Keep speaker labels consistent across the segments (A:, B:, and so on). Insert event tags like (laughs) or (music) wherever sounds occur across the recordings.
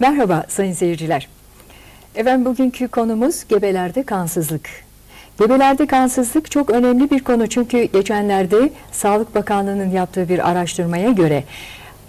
A: Merhaba sayın seyirciler. Efendim bugünkü konumuz gebelerde kansızlık. Gebelerde kansızlık çok önemli bir konu çünkü geçenlerde Sağlık Bakanlığı'nın yaptığı bir araştırmaya göre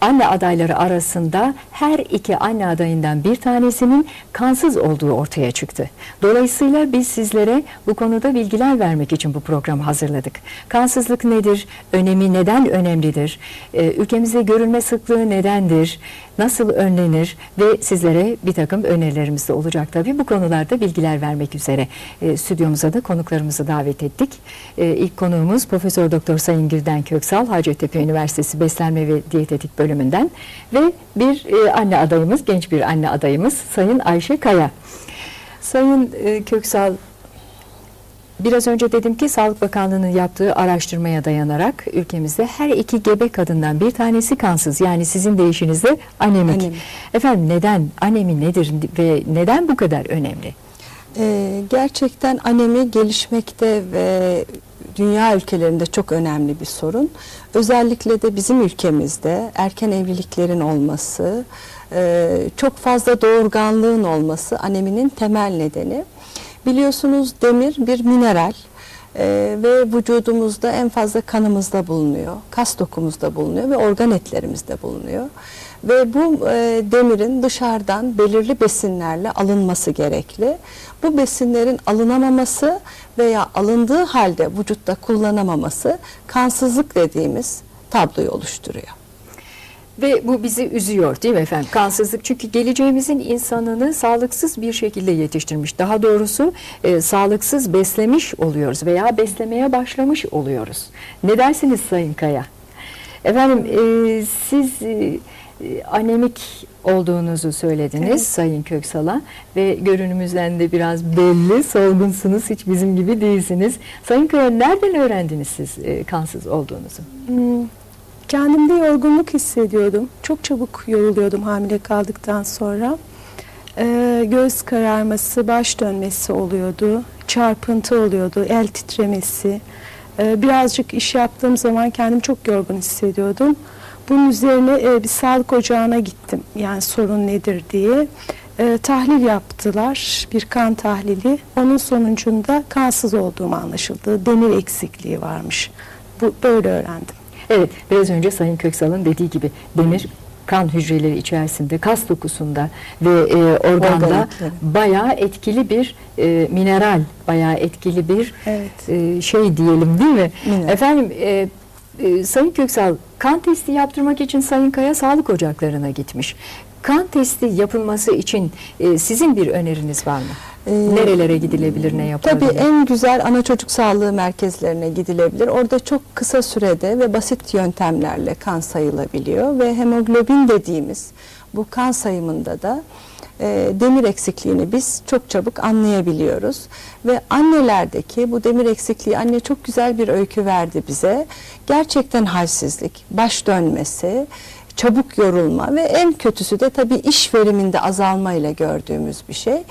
A: anne adayları arasında her iki anne adayından bir tanesinin kansız olduğu ortaya çıktı. Dolayısıyla biz sizlere bu konuda bilgiler vermek için bu programı hazırladık. Kansızlık nedir? Önemi neden önemlidir? Ee, ülkemizde görülme sıklığı nedendir? Nasıl önlenir? Ve sizlere bir takım önerilerimiz de olacak tabii. Bu konularda bilgiler vermek üzere e, stüdyomuza da konuklarımızı davet ettik. E, ilk konuğumuz Profesör Doktor Sayın Gülden Köksal, Hacettepe Üniversitesi Beslenme ve Diyetetik bölümünden ve bir e, anne adayımız, genç bir anne adayımız Sayın Ayşe Kaya. Sayın e, Köksal, biraz önce dedim ki Sağlık Bakanlığı'nın yaptığı araştırmaya dayanarak ülkemizde her iki gebe kadından bir tanesi kansız. Yani sizin deyişinizde anemik.
B: Anemi.
A: Efendim neden, anemi nedir ve neden bu kadar önemli?
B: Ee, gerçekten anemi gelişmekte ve dünya ülkelerinde çok önemli bir sorun. Özellikle de bizim ülkemizde erken evliliklerin olması, e, çok fazla doğurganlığın olması aneminin temel nedeni. Biliyorsunuz demir bir mineral e, ve vücudumuzda en fazla kanımızda bulunuyor, kas dokumuzda bulunuyor ve organ etlerimizde bulunuyor. Ve bu e, demirin dışarıdan belirli besinlerle alınması gerekli. Bu besinlerin alınamaması veya alındığı halde vücutta kullanamaması kansızlık dediğimiz tabloyu oluşturuyor.
A: Ve bu bizi üzüyor değil mi efendim? Kansızlık çünkü geleceğimizin insanını sağlıksız bir şekilde yetiştirmiş. Daha doğrusu e, sağlıksız beslemiş oluyoruz veya beslemeye başlamış oluyoruz. Ne dersiniz Sayın Kaya? Efendim e, siz e, anemik olduğunuzu söylediniz
B: Evet.
A: Sayın Köksal'a ve görünümüzden de biraz belli solgunsunuz hiç bizim gibi değilsiniz. Sayın Kaya nereden öğrendiniz siz e, kansız olduğunuzu?
C: Hmm, Kendimde yorgunluk hissediyordum. Çok çabuk yoruluyordum hamile kaldıktan sonra. Ee, göz kararması, baş dönmesi oluyordu. Çarpıntı oluyordu, el titremesi. Ee, birazcık iş yaptığım zaman kendimi çok yorgun hissediyordum. Bunun üzerine e, bir sağlık ocağına gittim. Yani sorun nedir diye. Ee, tahlil yaptılar, bir kan tahlili. Onun sonucunda kansız olduğum anlaşıldı. Demir eksikliği varmış. Bu böyle öğrendim.
A: Evet, biraz önce Sayın Köksal'ın dediği gibi demir kan hücreleri içerisinde, kas dokusunda ve e, organda
B: Organetleri.
A: bayağı etkili bir e, mineral, bayağı etkili bir
C: Evet.
A: e, şey diyelim değil mi?
B: Mineral.
A: Efendim, e, e, Sayın Köksal kan testi yaptırmak için Sayın Kaya sağlık ocaklarına gitmiş. Kan testi yapılması için e, sizin bir öneriniz var mı?
B: Ee,
A: Nerelere gidilebilir, ne yapılabilir?
B: Tabii en güzel ana çocuk sağlığı merkezlerine gidilebilir. Orada çok kısa sürede ve basit yöntemlerle kan sayılabiliyor ve hemoglobin dediğimiz bu kan sayımında da e, demir eksikliğini biz çok çabuk anlayabiliyoruz ve annelerdeki bu demir eksikliği anne çok güzel bir öykü verdi bize. Gerçekten halsizlik, baş dönmesi, çabuk yorulma ve en kötüsü de tabii iş veriminde azalmayla gördüğümüz bir şey.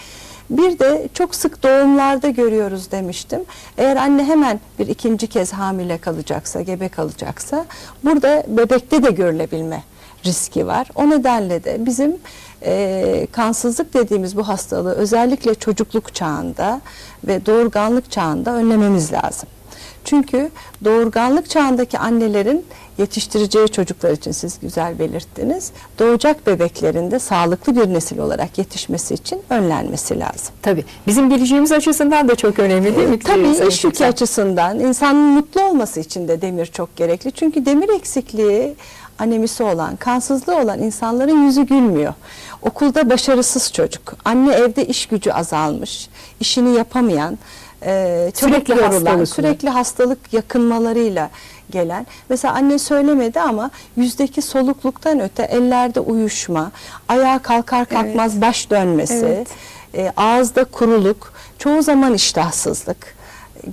B: Bir de çok sık doğumlarda görüyoruz demiştim. Eğer anne hemen bir ikinci kez hamile kalacaksa, gebe kalacaksa burada bebekte de görülebilme riski var. O nedenle de bizim e, kansızlık dediğimiz bu hastalığı özellikle çocukluk çağında ve doğurganlık çağında önlememiz lazım. Çünkü doğurganlık çağındaki annelerin yetiştireceği çocuklar için siz güzel belirttiniz. Doğacak bebeklerin de sağlıklı bir nesil olarak yetişmesi için önlenmesi lazım.
A: Tabii. Bizim geleceğimiz açısından da çok önemli değil mi?
B: Ee, Tabii iş yükü açısından insanın mutlu olması için de demir çok gerekli. Çünkü demir eksikliği anemisi olan, kansızlığı olan insanların yüzü gülmüyor. Okulda başarısız çocuk, anne evde iş gücü azalmış, işini yapamayan, e,
A: Sürekli
B: yorulan, sürekli hastalık yakınmalarıyla gelen. Mesela anne söylemedi ama yüzdeki solukluktan öte ellerde uyuşma, ayağa kalkar kalkmaz baş dönmesi,
C: Evet.
B: e, ağızda kuruluk, çoğu zaman iştahsızlık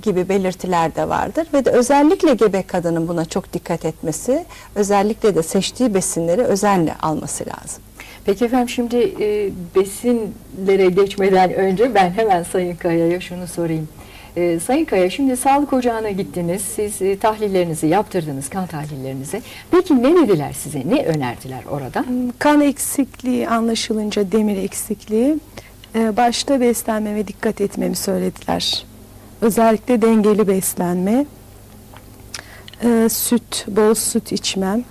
B: gibi belirtiler de vardır ve de özellikle gebe kadının buna çok dikkat etmesi, özellikle de seçtiği besinleri özenle alması lazım.
A: Peki efendim şimdi e, besinlere geçmeden önce ben hemen Sayın Kaya'ya şunu sorayım. Ee, Sayın Kaya şimdi sağlık ocağına gittiniz. Siz e, tahlillerinizi yaptırdınız, kan tahlillerinizi. Peki ne dediler size? Ne önerdiler orada?
C: Kan eksikliği anlaşılınca demir eksikliği e, başta beslenmeme dikkat etmemi söylediler. Özellikle dengeli beslenme, e, süt, bol süt içmem,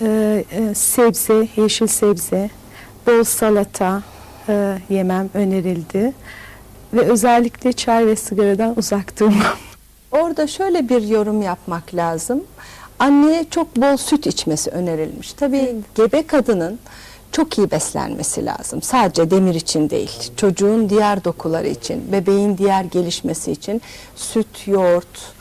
C: e, e, sebze, yeşil sebze, bol salata e, yemem önerildi. Ve özellikle çay ve sigaradan uzak durmam. (laughs)
B: Orada şöyle bir yorum yapmak lazım. Anneye çok bol süt içmesi önerilmiş. Tabii gebe kadının çok iyi beslenmesi lazım. Sadece demir için değil. Çocuğun diğer dokuları için, bebeğin diğer gelişmesi için süt, yoğurt,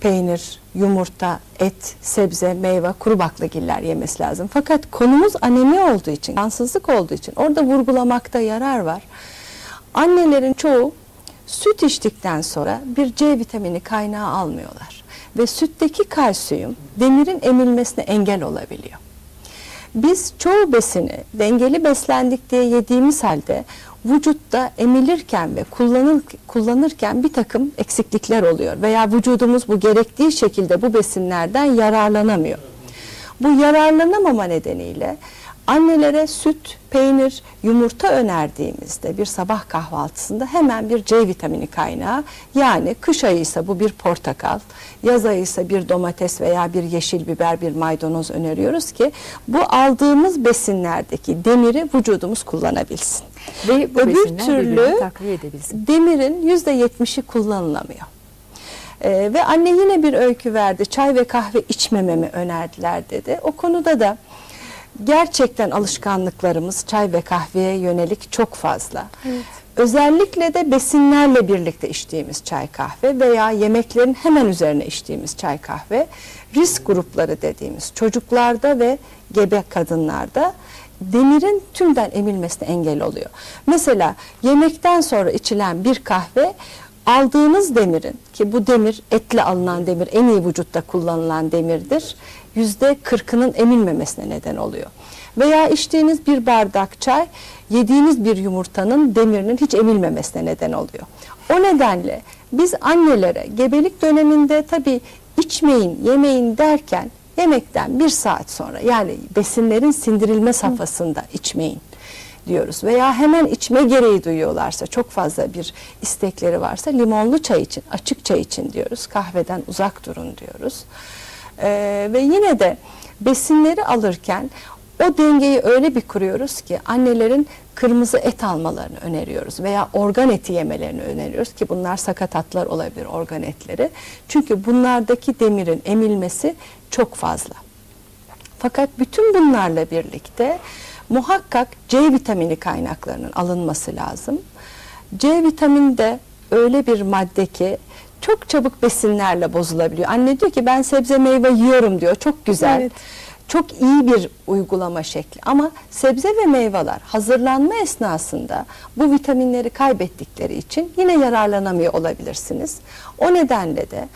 B: peynir, yumurta, et, sebze, meyve, kuru baklagiller yemesi lazım. Fakat konumuz anemi olduğu için, kansızlık olduğu için orada vurgulamakta yarar var. Annelerin çoğu süt içtikten sonra bir C vitamini kaynağı almıyorlar. Ve sütteki kalsiyum demirin emilmesine engel olabiliyor. Biz çoğu besini dengeli beslendik diye yediğimiz halde vücutta emilirken ve kullanır, kullanırken bir takım eksiklikler oluyor veya vücudumuz bu gerektiği şekilde bu besinlerden yararlanamıyor. Bu yararlanamama nedeniyle annelere süt, peynir, yumurta önerdiğimizde bir sabah kahvaltısında hemen bir C vitamini kaynağı yani kış ayı ise bu bir portakal, yaz ayı ise bir domates veya bir yeşil biber, bir maydanoz öneriyoruz ki bu aldığımız besinlerdeki demiri vücudumuz kullanabilsin.
A: Ve bu
B: Öbür türlü demirin yüzde yetmişi kullanılamıyor. Ee, ve anne yine bir öykü verdi. Çay ve kahve içmememi önerdiler dedi. O konuda da gerçekten alışkanlıklarımız çay ve kahveye yönelik çok fazla. Özellikle de besinlerle birlikte içtiğimiz çay kahve veya yemeklerin hemen üzerine içtiğimiz çay kahve risk grupları dediğimiz çocuklarda ve gebe kadınlarda demirin tümden emilmesine engel oluyor. Mesela yemekten sonra içilen bir kahve aldığınız demirin ki bu demir etle alınan demir en iyi vücutta kullanılan demirdir. Yüzde kırkının emilmemesine neden oluyor. Veya içtiğiniz bir bardak çay yediğiniz bir yumurtanın demirinin hiç emilmemesine neden oluyor. O nedenle biz annelere gebelik döneminde tabii içmeyin, yemeyin derken yemekten bir saat sonra yani besinlerin sindirilme safhasında içmeyin diyoruz. Veya hemen içme gereği duyuyorlarsa, çok fazla bir istekleri varsa limonlu çay için, açık çay için diyoruz. Kahveden uzak durun diyoruz. Ee, ve yine de besinleri alırken o dengeyi öyle bir kuruyoruz ki annelerin kırmızı et almalarını öneriyoruz veya organ eti yemelerini öneriyoruz ki bunlar sakatatlar olabilir organ etleri. Çünkü bunlardaki demirin emilmesi çok fazla. Fakat bütün bunlarla birlikte muhakkak C vitamini kaynaklarının alınması lazım. C vitamini de öyle bir madde ki çok çabuk besinlerle bozulabiliyor. Anne diyor ki ben sebze meyve yiyorum diyor. Çok güzel.
C: Evet.
B: Çok iyi bir uygulama şekli ama sebze ve meyveler hazırlanma esnasında bu vitaminleri kaybettikleri için yine yararlanamıyor olabilirsiniz. O nedenle de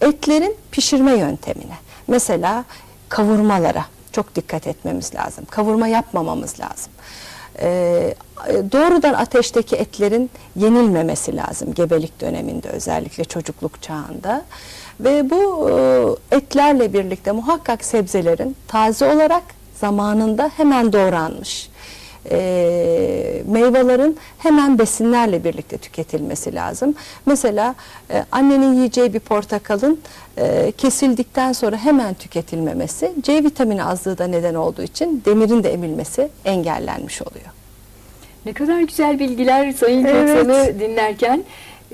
B: etlerin pişirme yöntemine mesela kavurmalara çok dikkat etmemiz lazım. Kavurma yapmamamız lazım. Ee, doğrudan ateşteki etlerin yenilmemesi lazım gebelik döneminde özellikle çocukluk çağında. Ve bu e, etlerle birlikte muhakkak sebzelerin taze olarak zamanında hemen doğranmış e, meyvelerin hemen besinlerle birlikte tüketilmesi lazım. Mesela e, annenin yiyeceği bir portakalın e, kesildikten sonra hemen tüketilmemesi C vitamini azlığı da neden olduğu için demirin de emilmesi engellenmiş oluyor.
A: Ne kadar güzel bilgiler Sayın
C: Evet.
A: Köksal'ı dinlerken.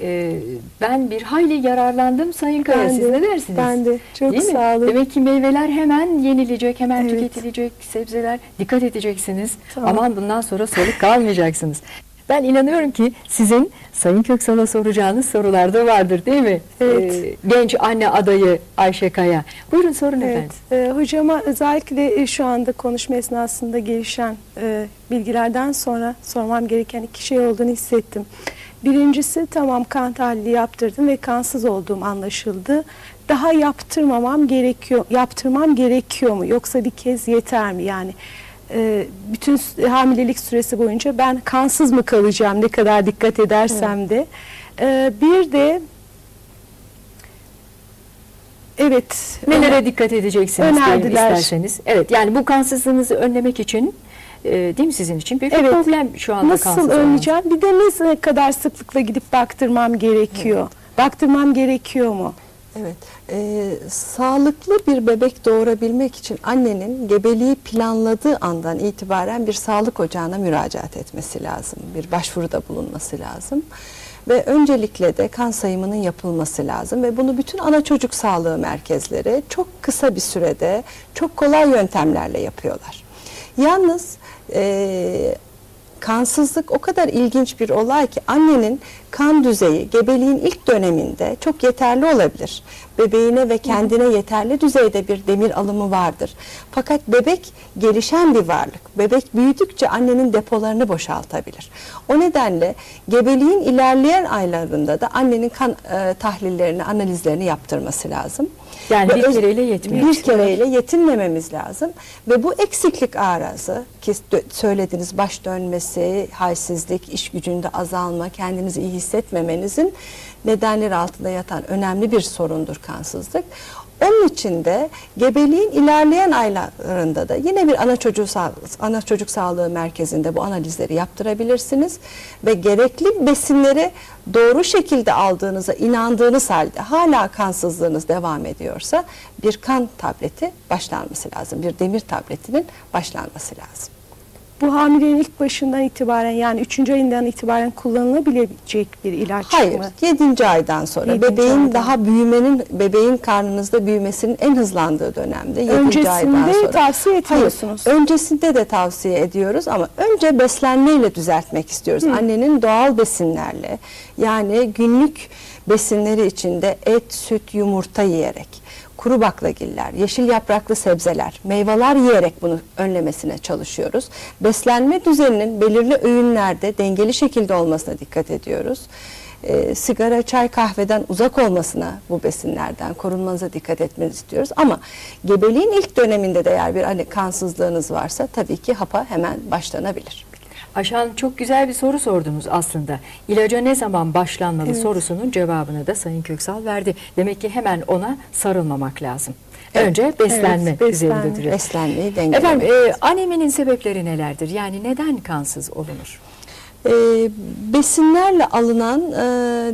A: E, ben bir hayli yararlandım Sayın Kaya.
C: Ben
A: Siz
C: de,
A: ne dersiniz?
C: ben de. Çok
A: Değil mi?
C: sağ olun.
A: Demek ki meyveler hemen yenilecek, hemen
C: Evet.
A: tüketilecek. Sebzeler dikkat edeceksiniz.
C: Tamam.
A: Aman bundan sonra soluk kalmayacaksınız. Ben inanıyorum ki sizin Sayın Köksal'a soracağınız sorular da vardır değil mi?
C: Evet.
A: E, genç anne adayı Ayşe Kaya. Buyurun sorun efendim.
C: Evet, e, hocama özellikle e, şu anda konuşma esnasında gelişen e, bilgilerden sonra sormam gereken iki şey olduğunu hissettim. Birincisi tamam kan tahlili yaptırdım ve kansız olduğum anlaşıldı. Daha yaptırmamam gerekiyor, yaptırmam gerekiyor mu yoksa bir kez yeter mi? Yani e, bütün hamilelik süresi boyunca ben kansız mı kalacağım ne kadar dikkat edersem de. E, bir de Evet.
A: Nelere dikkat edeceksiniz
C: Önerdiler.
A: isterseniz. Evet yani bu kansızlığınızı önlemek için e, değil mi sizin için büyük bir
C: Evet.
A: problem şu anda
C: Nasıl önleyeceğim? Bir de ne kadar sıklıkla gidip baktırmam gerekiyor? Baktırmam gerekiyor mu?
B: Evet, e, sağlıklı bir bebek doğurabilmek için annenin gebeliği planladığı andan itibaren bir sağlık ocağına müracaat etmesi lazım. Bir başvuruda bulunması lazım. Ve öncelikle de kan sayımının yapılması lazım ve bunu bütün ana çocuk sağlığı merkezleri çok kısa bir sürede çok kolay yöntemlerle yapıyorlar. Yalnız e, kansızlık o kadar ilginç bir olay ki annenin kan düzeyi gebeliğin ilk döneminde çok yeterli olabilir. Bebeğine ve kendine yeterli düzeyde bir demir alımı vardır. Fakat bebek gelişen bir varlık. Bebek büyüdükçe annenin depolarını boşaltabilir. O nedenle gebeliğin ilerleyen aylarında da annenin kan e, tahlillerini, analizlerini yaptırması lazım.
A: Yani bir kereyle yetmiyor.
B: Bir kereyle yetinmememiz lazım ve bu eksiklik arızı ki söylediğiniz baş dönmesi, halsizlik, iş gücünde azalma, kendinizi iyi hissetmemenizin nedenleri altında yatan önemli bir sorundur kansızlık. Onun için de gebeliğin ilerleyen aylarında da yine bir ana çocuğu sağ- ana çocuk sağlığı merkezinde bu analizleri yaptırabilirsiniz ve gerekli besinleri doğru şekilde aldığınıza inandığınız halde hala kansızlığınız devam ediyorsa bir kan tableti başlanması lazım. Bir demir tabletinin başlanması lazım.
C: Bu hamileliğin ilk başından itibaren yani 3. ayından itibaren kullanılabilecek bir ilaç
B: Hayır,
C: mı?
B: 7. aydan sonra
C: Yedinci
B: bebeğin
C: aydan.
B: daha büyümenin bebeğin karnınızda büyümesinin en hızlandığı dönemde 7.
C: Öncesinde
B: aydan sonra.
C: tavsiye etmiyorsunuz.
B: Hayır, öncesinde de tavsiye ediyoruz ama önce beslenmeyle düzeltmek istiyoruz. Annenin doğal besinlerle yani günlük besinleri içinde et, süt, yumurta yiyerek kuru baklagiller, yeşil yapraklı sebzeler, meyveler yiyerek bunu önlemesine çalışıyoruz. Beslenme düzeninin belirli öğünlerde dengeli şekilde olmasına dikkat ediyoruz. Ee, sigara, çay, kahveden uzak olmasına bu besinlerden korunmanıza dikkat etmenizi istiyoruz. Ama gebeliğin ilk döneminde de eğer bir hani kansızlığınız varsa tabii ki hapa hemen başlanabilir.
A: Aşan çok güzel bir soru sordunuz aslında. İlaca ne zaman başlanmalı
C: Evet.
A: sorusunun cevabını da Sayın Köksal verdi. Demek ki hemen ona sarılmamak lazım.
B: Evet.
A: Önce beslenme
C: Evet, beslenme.
A: üzerinde duruyor.
B: Beslenmeyi dengelemek.
A: Efendim e, aneminin sebepleri nelerdir? Yani neden kansız olunur?
B: Ee, besinlerle alınan e,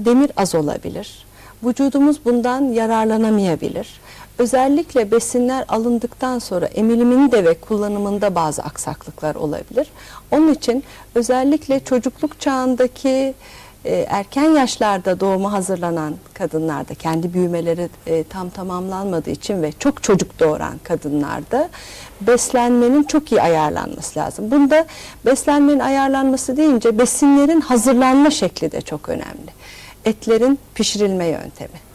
B: demir az olabilir. Vücudumuz bundan yararlanamayabilir. Özellikle besinler alındıktan sonra emiliminde ve kullanımında bazı aksaklıklar olabilir. Onun için özellikle çocukluk çağındaki e, erken yaşlarda doğuma hazırlanan kadınlarda kendi büyümeleri e, tam tamamlanmadığı için ve çok çocuk doğuran kadınlarda beslenmenin çok iyi ayarlanması lazım. Bunda beslenmenin ayarlanması deyince besinlerin hazırlanma şekli de çok önemli. Etlerin pişirilme yöntemi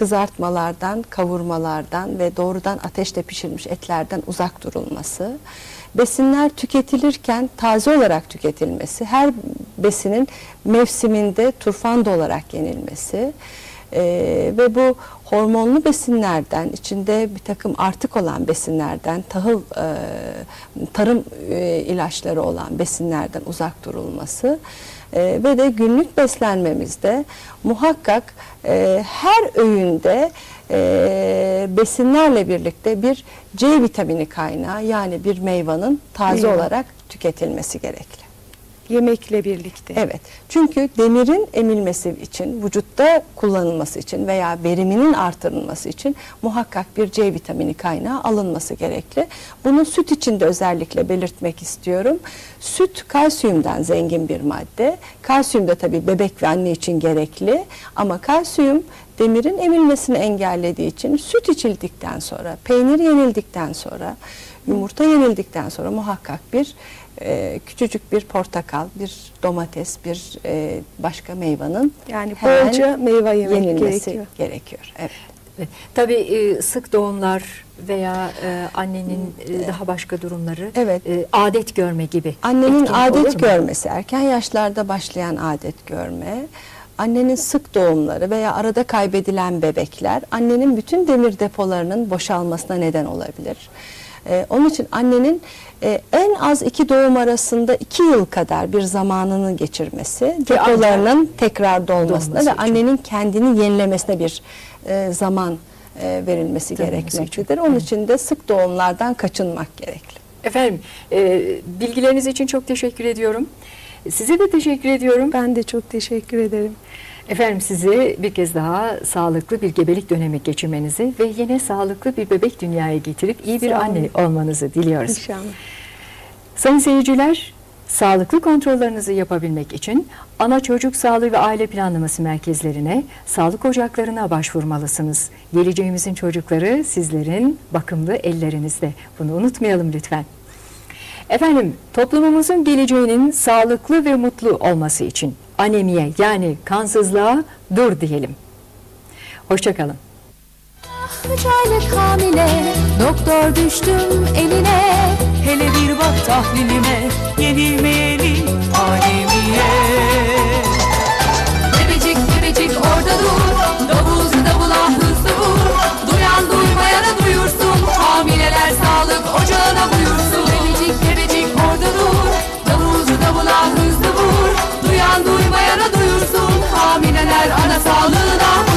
B: kızartmalardan, kavurmalardan ve doğrudan ateşte pişirilmiş etlerden uzak durulması, besinler tüketilirken taze olarak tüketilmesi, her besinin mevsiminde turfanda olarak yenilmesi e, ve bu hormonlu besinlerden, içinde bir takım artık olan besinlerden, tahıl, e, tarım e, ilaçları olan besinlerden uzak durulması e, ve de günlük beslenmemizde muhakkak e, her öğünde e, besinlerle birlikte bir C vitamini kaynağı yani bir meyvanın taze
C: Meyve.
B: olarak tüketilmesi gerekli.
C: Yemekle birlikte.
B: Evet. Çünkü demirin emilmesi için, vücutta kullanılması için veya veriminin artırılması için muhakkak bir C vitamini kaynağı alınması gerekli. Bunu süt için de özellikle belirtmek istiyorum. Süt kalsiyumdan zengin bir madde. Kalsiyum da tabii bebek ve anne için gerekli ama kalsiyum demirin emilmesini engellediği için süt içildikten sonra, peynir yenildikten sonra, yumurta yenildikten sonra muhakkak bir e, küçücük bir portakal, bir domates, bir e, başka meyvanın
C: Yani bolca meyve yemek
B: yenilmesi
C: gerekiyor.
B: gerekiyor. Evet.
A: Evet. Tabii e, sık doğumlar veya e, annenin e, daha başka durumları,
B: Evet.
A: e, adet görme gibi.
B: Annenin adet görmesi, erken yaşlarda başlayan adet görme, annenin sık doğumları veya arada kaybedilen bebekler annenin bütün demir depolarının boşalmasına neden olabilir. Ee, onun için annenin e, en az iki doğum arasında iki yıl kadar bir zamanını geçirmesi, depolarının tekrar dolmasına
A: Dolması
B: ve
A: için.
B: annenin kendini yenilemesine bir e, zaman e, verilmesi
A: Tanınması
B: gerekmektedir. Onun için de sık doğumlardan kaçınmak gerekli.
A: Efendim e, bilgileriniz için çok teşekkür ediyorum. Size de teşekkür ediyorum.
C: Ben de çok teşekkür ederim.
A: Efendim sizi bir kez daha sağlıklı bir gebelik dönemi geçirmenizi ve yine sağlıklı bir bebek dünyaya getirip iyi bir anne olmanızı diliyoruz.
C: İnşallah.
A: Sayın seyirciler, sağlıklı kontrollerinizi yapabilmek için ana çocuk sağlığı ve aile planlaması merkezlerine, sağlık ocaklarına başvurmalısınız. Geleceğimizin çocukları sizlerin bakımlı ellerinizde. Bunu unutmayalım lütfen. Efendim, toplumumuzun geleceğinin sağlıklı ve mutlu olması için anemiye yani kansızlığa dur diyelim. Hoşçakalın.
D: Üç hamile. Doktor düştüm eline.
E: Hele bir bak tahlilime. Yenilmeyeli anemiye Bebecik bebecik orada dur. Davul davula ah, hızlı vur Duyan duymayana duyursun. Hamileler sağlık ocağına buyursun. Bebecik bebecik orada dur. Davul davula ah, hızlı vur hamileler ana sağlığına.